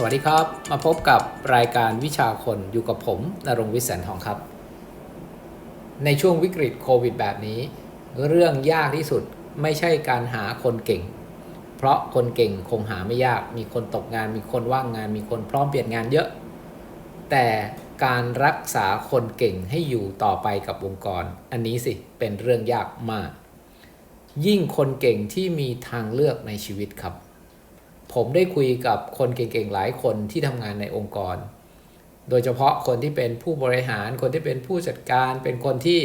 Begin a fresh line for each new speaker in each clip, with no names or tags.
สวัสดีครับ มาพบกับรายการวิชาคนอยู่กับผมนรงวิทย์แสนทองครับ ในช่วงวิกฤตโควิดแบบนี้ เรื่องยากที่สุดไม่ใช่การหาคนเก่ง เพราะคนเก่งคงหาไม่ยาก มีคนตกงาน มีคนว่างงาน มีคนพร้อมเปลี่ยนงานเยอะ แต่การรักษาคนเก่งให้อยู่ต่อไปกับองค์กร อันนี้สิเป็นเรื่องยากมาก ยิ่งคนเก่งที่มีทางเลือกในชีวิตครับ ผมได้คุยกับคนเก่งๆ หลายคนที่ทำงานในองค์กร โดยเฉพาะคนที่เป็นผู้บริหาร คนที่เป็นผู้จัดการ เป็นคนที่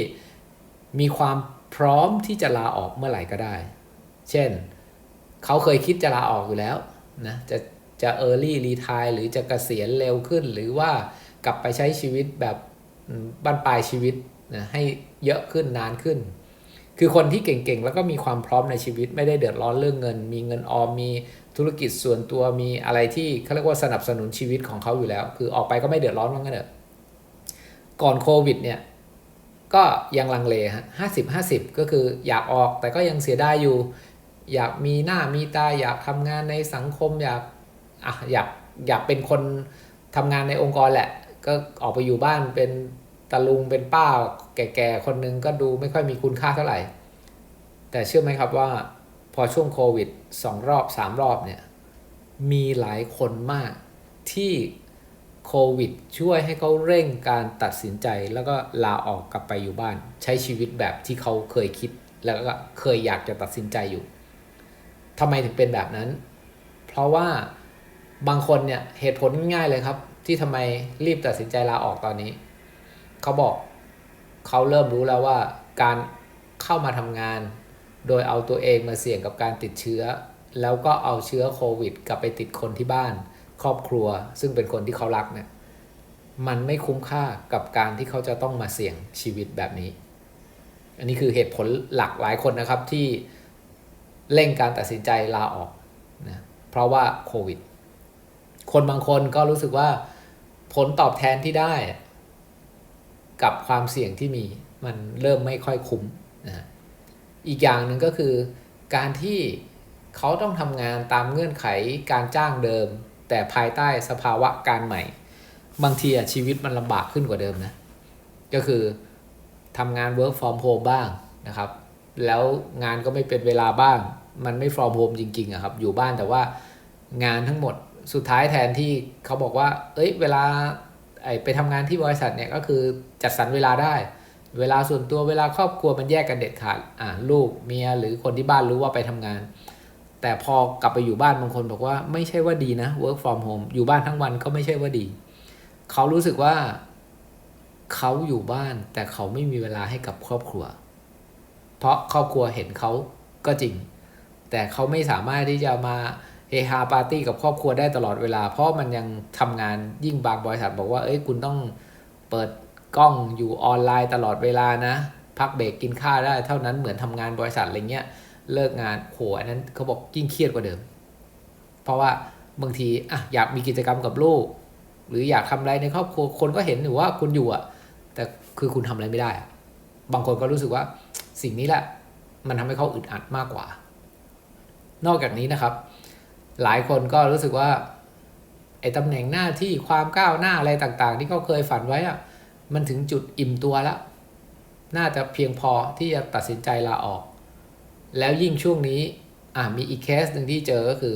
มีความพร้อมที่จะลาออกเมื่อไหร่ก็ได้ เช่น เขาเคยคิดจะลาออกอยู่แล้วนะจะจะ early retire หรือจะกะเกษียณเร็วขึ้น หรือว่ากลับไปใช้ชีวิตแบบบั้นปลายชีวิตนะให้เยอะขึ้นนานขึ้น คือคนที่เก่งๆ แล้วก็มีความพร้อมในชีวิตไม่ได้เดือดร้อนเรื่องเงิน มีเงินออมมีธุรกิจส่วนตัวมีอะไรที่เขาเรียกว่าสนับสนุนชีวิตของเขาอยู่แล้ว คือออกไปก็ไม่เดือดร้อนว่างั้นเถอะก่อนโควิดเนี่ยก็ยังลังเลฮะห้าสิบห้าสิบก็คืออยากออกแต่ก็ยังเสียดายอยู่ อยากมีหน้ามีตาอยากทำงานในสังคมอยากอะอยากอยากเป็นคนทำงานในองค์กรแหละ ก็ออกไปอยู่บ้านเป็น ตาลุงเป็นป้าแก่ๆคนหนึงก็ดูไม่ค่อยมีคุณค่าเท่าไหร่ แต่เชื่อไหมครับว่าพอช่วงโควิดสองรอบสามรอบเนี่ยมีหลายคนมากที่โควิดช่วยให้เขาเร่งการตัดสินใจแล้วก็ลาออกกลับไปอยู่บ้าน ใช้ชีวิตแบบที่เขาเคยคิด แล้วก็เคยอยากจะตัดสินใจอยู่ทำไมถึงเป็นแบบนั้น เพราะว่าบางคนเนี่ยเหตุผลง่ายเลยครับ ที่ทำไมรีบตัดสินใจลาออกตอนนี้ เขาบอกเขาเริ่มรู้แล้วว่าการเข้ามาทำงาน โดยเอาตัวเองมาเสี่ยงกับการติดเชื้อ แล้วก็เอาเชื้อโควิด กลับไปติดคนที่บ้าน ครอบครัว ซึ่งเป็นคนที่เขารักเนี่ยมันไม่คุ้มค่ากับการที่เขาจะต้องมาเสี่ยงชีวิตแบบนี้ อันนี้คือเหตุผลหลักหลายคนนะครับที่เร่งการตัดสินใจลาออกนะเพราะว่าโควิด คนบางคนก็รู้สึกว่าผลตอบแทนที่ได้ กับความเสี่ยงที่มีมันเริ่มไม่ค่อยคุ้มนะอีกอย่างหนึ่งก็คือ การที่เขาต้องทำงานตามเงื่อนไขการจ้างเดิม แต่ภายใต้สภาวะการใหม่ บางทีอะชีวิตมันลำบากขึ้นกว่าเดิมนะ ก็คือทำงาน work from home บ้างนะครับ แล้วงานก็ไม่เป็นเวลาบ้าง มันไม่ from home จริงๆอะครับ อยู่บ้านแต่ว่างานทั้งหมดสุดท้ายแทนที่เขาบอกว่า เอ้ย เวลา ไอไปทำงานที่บริษัทเนี่ยก็คือจัดสรรเวลาได้ เวลาส่วนตัวเวลาครอบครัวมันแยกกันเด็ดขาดอ่าลูกเมียหรือคนที่บ้านรู้ว่าไปทำงาน แต่พอกลับไปอยู่บ้านบางคนบอกว่าไม่ใช่ว่าดีนะ work from home อยู่บ้านทั้งวันก็ไม่ใช่ว่าดี เขารู้สึกว่าเขาอยู่บ้านแต่เขาไม่มีเวลาให้กับครอบครัว เพราะครอบครัวเห็นเขาก็จริง แต่เขาไม่สามารถที่จะมา เฮฮาปาร์ตี้กับครอบครัวได้ตลอดเวลา เพราะมันยังทำงานยิ่งบางบริษัทบอกว่า เอ้ยคุณต้องเปิดกล้องอยู่ออนไลน์ตลอดเวลานะ พักเบรกกินข้าวได้เท่านั้นเหมือนทำงานบริษัทอะไรเงี้ยเลิกงานโหอันนั้นเขาบอกยิ่งเครียดกว่าเดิม เพราะว่าบางทีอะอยากมีกิจกรรมกับลูก หรืออยากทำอะไรในครอบครัวคนก็เห็นอยู่ว่าคุณอยู่อะแต่คือคุณทำอะไรไม่ได้ บางคนก็รู้สึกว่าสิ่งนี้แหละ มันทำให้เขาอึดอัดมากกว่า นอกจากนี้นะครับ หลายคนก็รู้สึกว่าไอ้ตำแหน่งหน้าที่ความก้าวหน้าอะไรต่างๆ ที่เขาเคยฝันไว้อะมันถึงจุดอิ่มตัวแล้ว น่าจะเพียงพอที่จะตัดสินใจลาออก แล้วยิ่งช่วงนี้อ่ามีอีกเคสหนึ่งที่เจอก็คือ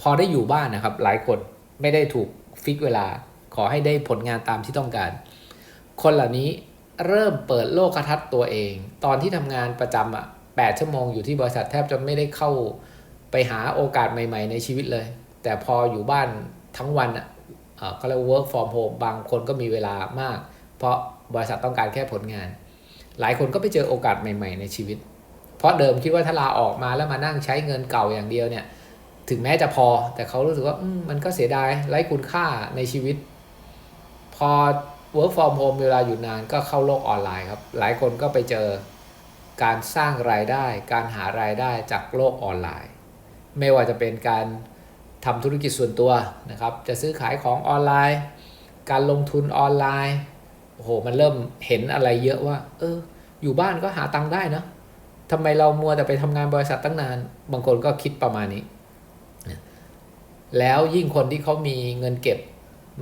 พอได้อยู่บ้านนะครับ หลายคนไม่ได้ถูกฟิกเวลา ขอให้ได้ผลงานตามที่ต้องการ คนเหล่านี้เริ่มเปิดโลกทัศน์ตัวเอง ตอนที่ทำงานประจำอะแปดชั่วโมงอยู่ที่บริษัทแทบจะไม่ได้เข้า ไปหาโอกาสใหม่ ๆ ในชีวิตเลย แต่พออยู่บ้านทั้งวันอะเขาเรียกว่า work from home บางคนก็มีเวลามาก เพราะบริษัทต้องการแค่ผลงาน หลายคนก็ไปเจอโอกาสใหม่ ๆ ในชีวิต เพราะเดิมคิดว่าถ้าลาออกมาแล้วมานั่งใช้เงินเก่าอย่างเดียวเนี่ย ถึงแม้จะพอ แต่เขารู้สึกว่ามมันก็เสียดายไร้คุณค่าในชีวิต พอ work from home เวลาอยู่นานก็เข้าโลกออนไลน์ครับ หลายคนก็ไปเจอการสร้างรายได้ การหารายได้จากโลกออนไลน์ ไม่ว่าจะเป็นการทำธุรกิจส่วนตัวนะครับ จะซื้อขายของออนไลน์ การลงทุนออนไลน์โอ้โหมันเริ่มเห็นอะไรเยอะว่า เออ อยู่บ้านก็หาตังค์ได้นะทำไมเรามัวแต่ไปทำงานบริษัทตั้งนาน บางคนก็คิดประมาณนี้ แล้วยิ่งคนที่เขามีเงินเก็บ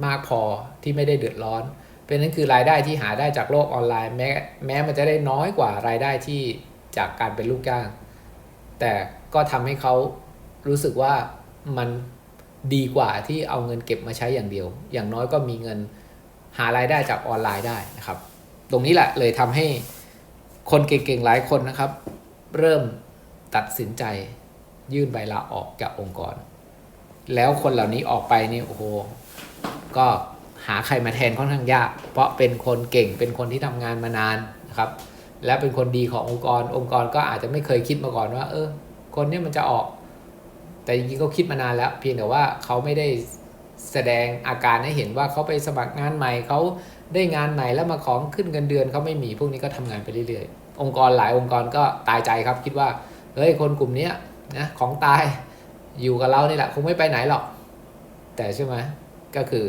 มากพอที่ไม่ได้เดือดร้อน เป็นนั้นคือรายได้ที่หาได้จากโลกออนไลน์ แม้แม้มันจะได้น้อยกว่ารายได้ที่จากการเป็นลูกจ้าง แต่ก็ทำให้เขา รู้สึกว่ามันดีกว่าที่เอาเงินเก็บมาใช้อย่างเดียว อย่างน้อยก็มีเงินหารายได้จากออนไลน์ได้นะครับ ตรงนี้แหละเลยทำให้คนเก่งๆหลายคนนะครับ เริ่มตัดสินใจยื่นใบลาออกจากองค์กร แล้วคนเหล่านี้ออกไปนี่โอ้โหก็หาใครมาแทนค่อนข้างยาก เพราะเป็นคนเก่งเป็นคนที่ทำงานมานานนะครับ และเป็นคนดีขององค์กร องค์กรก็อาจจะไม่เคยคิดมาก่อนว่า เออ คนนี้มันจะออก แต่จริงๆเขาคิดมานานแล้ว เพียงแต่ว่าเขาไม่ได้แสดงอาการให้เห็นว่าเขาไปสมัครงานใหม่เขาได้งานใหม่แล้วมาของขึ้นเงินเดือนเขาไม่มีพวกนี้ก็ทำงานไปเรื่อยๆ องค์กรหลายองค์กรก็ตายใจครับคิดว่าเฮ้ยคนกลุ่มนี้นะของตายอยู่กับเรานี่แหละคงไม่ไปไหนหรอก แต่ใช่ไหมก็คือ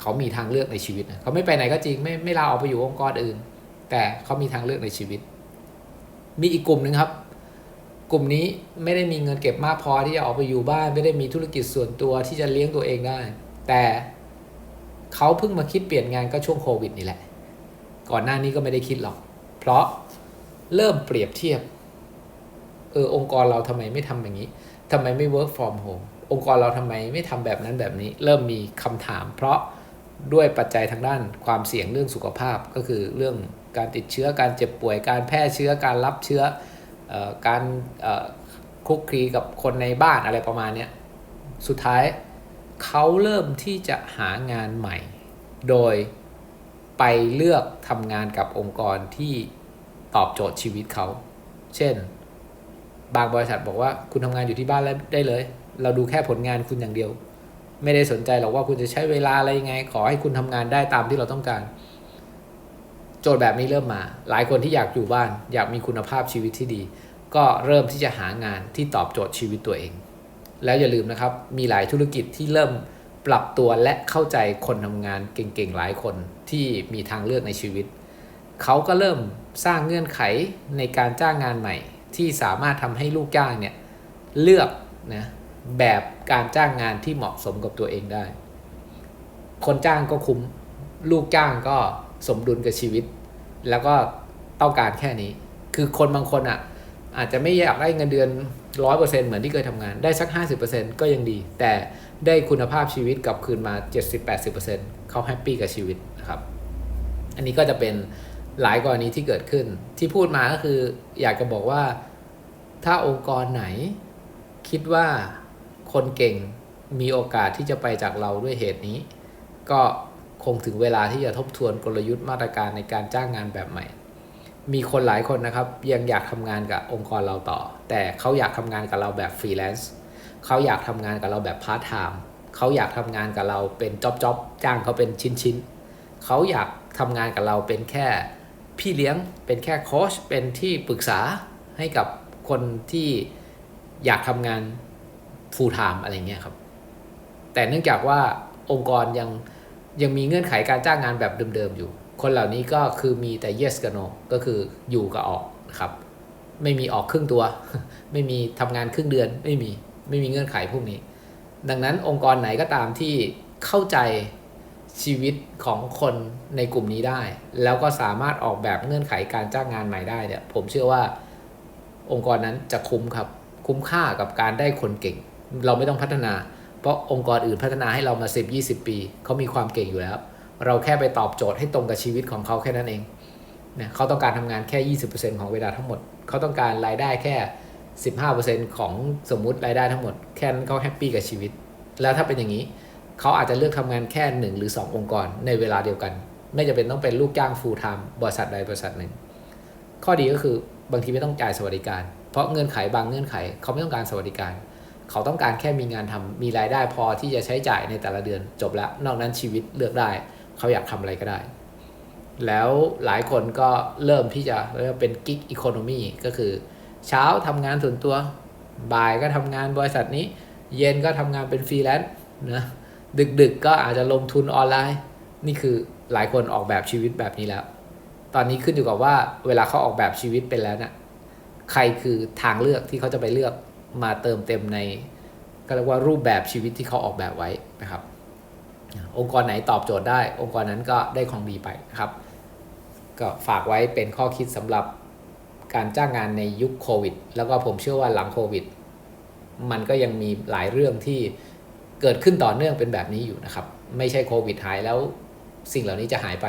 เขามีทางเลือกในชีวิตนะเขาไม่ไปไหนก็จริงไม่ไม่ลาออกไปอยู่องค์กรอื่น แต่เขามีทางเลือกในชีวิต มีอีกกลุ่มหนึ่งครับ กลุ่มนี้ไม่ได้มีเงินเก็บมากพอที่จะออกไปอยู่บ้าน ไม่ได้มีธุรกิจส่วนตัวที่จะเลี้ยงตัวเองได้ แต่เขาเพิ่งมาคิดเปลี่ยนงานก็ช่วงโควิดนี่แหละ ก่อนหน้านี้ก็ไม่ได้คิดหรอก เพราะเริ่มเปรียบเทียบ เออองค์กรเราทำไมไม่ทำอย่างนี้ทำไมไม่ work from home องค์กรเราทำไมไม่ทำแบบนั้นแบบนี้ เริ่มมีคำถาม เพราะด้วยปัจจัยทางด้านความเสี่ยงเรื่องสุขภาพก็คือเรื่องการติดเชื้อการเจ็บป่วยการแพร่เชื้อการรับเชื้อ การคุกคีกับคนในบ้านอะไรประมาณนี้สุดท้ายเขาเริ่มที่จะหางานใหม่ โดยไปเลือกทำงานกับองค์กรที่ตอบโจทย์ชีวิตเขา เช่น บางบริษัทบอกว่าคุณทำงานอยู่ที่บ้านแล้วได้เลย เราดูแค่ผลงานคุณอย่างเดียว ไม่ได้สนใจหรอกว่าคุณจะใช้เวลาอะไรยังไง ขอให้คุณทำงานได้ตามที่เราต้องการ จทย์แบบนี้เริ่มมา หลายคนที่อยากอยู่บ้าน อยากมีคุณภาพชีวิตที่ดี ก็เริ่มที่จะหางานที่ตอบโจทย์ชีวิตตัวเอง แล้วอย่าลืมนะครับ มีหลายธุรกิจที่เริ่มปรับตัวและเข้าใจคนทำงานเก่งๆหลายคนที่มีทางเลือกในชีวิต เขาก็เริ่มสร้างเงื่อนไขในการจ้างงานใหม่ ที่สามารถทำให้ลูกจ้างเนี่ยเลือกนะแบบการจ้างงานที่เหมาะสมกับตัวเองได้ คนจ้างก็คุ้ม ลูกจ้างก็สมดุลกับชีวิต แล้วก็ต้องการแค่นี้ คือคนบางคนอะ อาจจะไม่อยากได้เงินเดือนร้อยเปอร์เซ็นเหมือนที่เคยทำงานได้สักห้าสิบเปอร์เซ็นก็ยังดี แต่ได้คุณภาพชีวิตกลับคืนมาเจ็ดสิบแปดสิบเปอร์เซ็นเขาแฮปปี้กับชีวิตนะครับ อันนี้ก็จะเป็นหลายกรณีที่เกิดขึ้น ที่พูดมาก็คืออยากจะบอกว่าถ้าองค์กรไหน คิดว่าคนเก่งมีโอกาสที่จะไปจากเราด้วยเหตุนี้ ก็ คงถึงเวลาที่จะทบทวนกลยุทธ์มาตรการในการจ้างงานแบบใหม่ มีคนหลายคนนะครับยังอยากทำงานกับองค์กรเราต่อ แต่เขาอยากทำงานกับเราแบบฟรีแลนซ์เขาอยากทำงานกับเราแบบพาร์ทไทม์เขาอยากทำงานกับเราเป็นจ็อบจ็อบจ้างเขาเป็นชิ้นชิ้นเขาอยากทำงานกับเราเป็นแค่พี่เลี้ยง เป็นแค่โค้ชเป็นที่ปรึกษาให้กับคนที่อยากทำงาน full time อะไรเงี้ยครับ แต่เนื่องจากว่าองค์กรยัง ยังมีเงื่อนไขการจ้างงานแบบเดิมๆอยู่ คนเหล่านี้ก็คือมีแต่ yes กับ no ก็คืออยู่กับออกนะครับ ไม่มีออกครึ่งตัว ไม่มีทำงานครึ่งเดือนไม่มีไม่มีเงื่อนไขพวกนี้ ดังนั้นองค์กรไหนก็ตามที่เข้าใจชีวิตของคนในกลุ่มนี้ได้ แล้วก็สามารถออกแบบเงื่อนไขการจ้างงานใหม่ได้เนี่ยผมเชื่อว่าองค์กรนั้นจะคุ้มครับ คุ้มค่ากับการได้คนเก่ง เราไม่ต้องพัฒนา เพราะองค์กรอื่นพัฒนาให้เรามา 10 20 ปี เขามีความเก่งอยู่แล้ว เราแค่ไปตอบโจทย์ให้ตรงกับชีวิตของเขาแค่นั้นเองเนี่ยเขาต้องการทำงานแค่ 20%ของเวลาทั้งหมด เขาต้องการรายได้แค่ 15%ของสมมุติรายได้ทั้งหมด แค่นั้นเขาแฮปปี้กับชีวิต แล้วถ้าเป็นอย่างนี้ เขาอาจจะเลือกทำงานแค่ 1 หรือ 2 องค์กรในเวลาเดียวกัน ไม่จำเป็นต้องเป็นลูกจ้าง full time บริษัทใดบริษัทหนึ่ง ข้อดีก็คือบางทีไม่ต้องจ่ายสวัสดิการ เพราะเงื่อนไขบางเงื่อนไข เขาไม่ต้องการสวัสดิการเเขาต้องการแค่มีงานทำมีรายได้พอที่จะใช้จ่ายในแต่ละเดือนจบแล้ว นอกนั้นชีวิตเลือกได้ เขาอยากทำอะไรก็ได้ แล้วหลายคนก็เริ่มที่จะเรียกว่าเป็นกิ๊กอีโคโนมีก็คือ เช้าทำงานส่วนตัวบ่ายก็ทำงานบริษัทนี้ เย็นก็ทำงานเป็นฟรีแลนซ์นะดึกๆก็อาจจะลงทุนออนไลน์ นี่คือหลายคนออกแบบชีวิตแบบนี้แล้ว ตอนนี้ขึ้นอยู่กับว่าเวลาเขาออกแบบชีวิตเป็นแล้วเนะ่ะใครคือทางเลือกที่เขาจะไปเลือก มาเติมเต็มในก็เรียกว่ารูปแบบชีวิตที่เขาออกแบบไว้นะครับ องค์กรไหนตอบโจทย์ได้ องค์กรนั้นก็ได้ของดีไปนะครับ ก็ฝากไว้เป็นข้อคิดสำหรับการจ้างงานในยุคโควิด แล้วก็ผมเชื่อว่าหลังโควิด มันก็ยังมีหลายเรื่องที่เกิดขึ้นต่อเนื่องเป็นแบบนี้อยู่นะครับ ไม่ใช่โควิดหายแล้วสิ่งเหล่านี้จะหายไป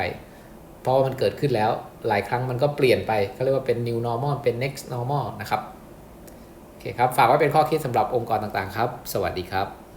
เพราะว่ามันเกิดขึ้นแล้วหลายครั้งมันก็เปลี่ยนไปเขาเรียกว่าเป็น new normal เป็น next normal นะครับ โอเคครับ ฝากไว้เป็นข้อคิดสำหรับองค์กรต่างๆครับ สวัสดีครับ